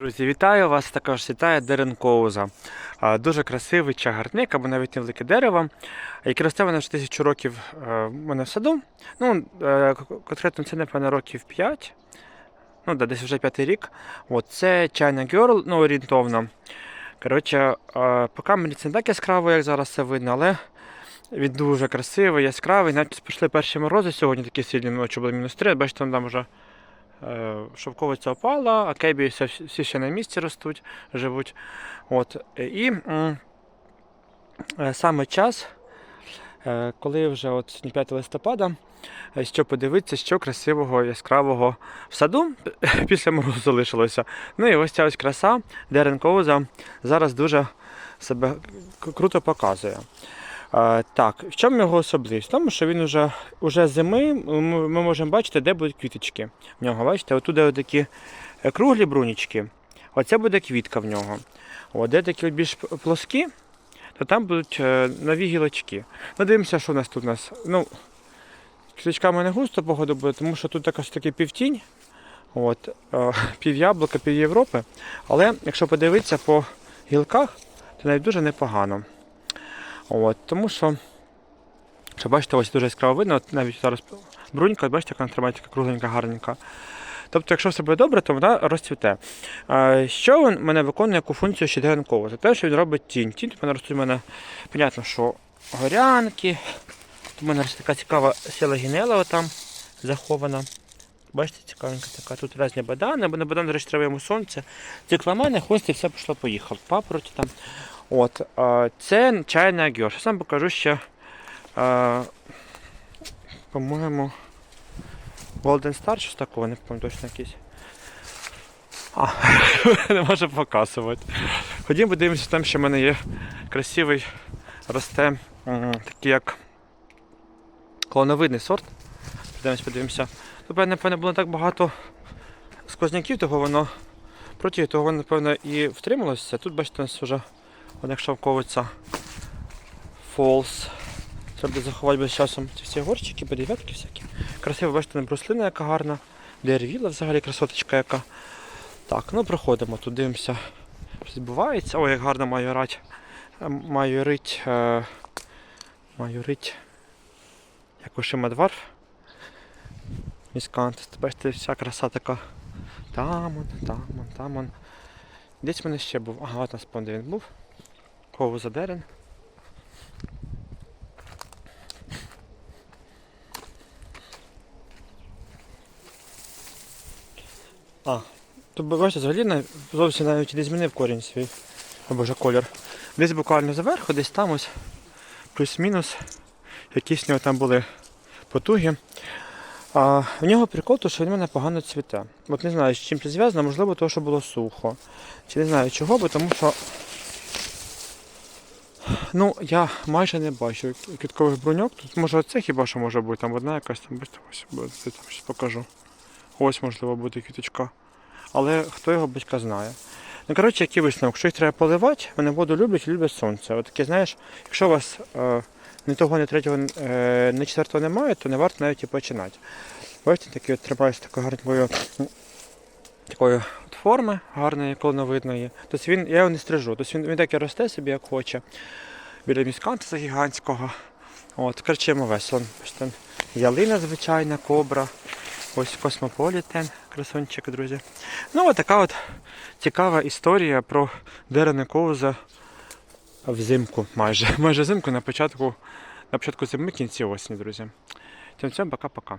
Друзі, вітаю вас! Також вітає Дерен Коуза. Дуже красивий чагарник або навіть невелике дерево, яке росте мене вже тисячу років е, в мене в саду. Ну, е, конкретно це, напевно, років 5. Ну, да, десь вже п'ятий рік. От, це China Girl, ну, орієнтовно. Коротше, е, по камері це не так яскраво, як зараз це видно, але він дуже красивий, яскравий. Навіть пішли перші морози сьогодні, такі сильні ночі були мінус 3. Бачите, там вже Шовковиця опала, а кебі всі, ще на місці ростуть, живуть. От. І е, саме час, е, коли вже от 5 листопада, е, що подивитися, що красивого, яскравого в саду після морозу залишилося. Ну і ось ця ось краса Дерен Коуза зараз дуже себе круто показує. Так, в чому його особливість? В тому, що він уже, уже зими ми, можемо бачити, де будуть квіточки в нього. Бачите, отуди такі е, круглі брунічки. Оце буде квітка в нього. От, де такі більш плоскі, то там будуть е, нові гілочки. Ну, дивимося, що в нас тут у нас. Ну, квіточками не густо погода буде, тому що тут якась такий півтінь. От, е, пів яблука, пів Європи. Але якщо подивитися по гілках, то навіть дуже непогано. От, тому що, що бачите, ось дуже яскраво видно, от навіть зараз брунька, бачите, яка тримається, кругленька, гарненька. Тобто, якщо все буде добре, то вона розцвіте. Що він мене виконує яку функцію ДНК? Це те, що він робить тінь. Тінь мене ростуть в мене, понятно, що горянки. У мене росте така цікава селагінела там захована. Бачите, цікавенька така. Тут різні бадани, бо на бадан, до речі, треба йому сонце. Цикламени, хвості, все пішло поїхав. Папороті там. От, це чайна агіош. Сам покажу ще, по-моєму, Golden Star, щось такого, не пам'ятаю точно якийсь. А, не можу показувати. Ходімо, подивимося, там ще в мене є красивий, росте такий як клоновидний сорт. Подивимось, подивимося. Тут, напевно, було так багато сквозняків, того воно проти того, воно, напевно, і втрималося. Тут, бачите, у нас вже Вон як шовковиця Falls. Треба заховати без часом ці всі горщики, подив'ятки всякі. Красиво, бачите, бруслина яка гарна. Деревіла взагалі красоточка яка. Так, ну проходимо тут, дивимося. Що відбувається. Ой, як гарно маю рать. Маю рить. Е, маю рить. Як ушима двор. Міскант. Бачите, вся краса така. Там он, там он, там он. Десь в мене ще був. Ага, от нас понде він був. Кову задерен. А, тут бачите, взагалі зовсім навіть не змінив корінь свій. Або вже колір. Десь буквально зверху, десь там ось плюс-мінус. Якісь в нього там були потуги. А в нього прикол, то, що він в мене погано цвіте. От не знаю, з чим це зв'язано, можливо, того, що було сухо. Чи не знаю чого, бо тому що ну, я майже не бачу квіткових бруньок. Тут може оце хіба що може бути, там одна якась там бачите, ось я там щось покажу. Ось можливо буде квіточка. Але хто його батька знає. Ну, коротше, який висновок, що їх треба поливати, вони воду люблять і люблять сонце. От знаєш, якщо у вас е, ні того, ні третього, е, ні четвертого немає, то не варто навіть і починати. Бачите, такі от тримаються такою гарною такої от форми, гарної, колоновидної. Тобто він, я його не стрижу. Тобто він, він так і росте собі, як хоче. Біля міскантуса гігантського. От, кричимо весело. Бачите, ялина звичайна, кобра. Ось космополітен, красунчик, друзі. Ну, от така от цікава історія про Дерена Коуза взимку майже. Майже взимку на початку, на початку зими, кінці осені, друзі. Тим цим пока-пока.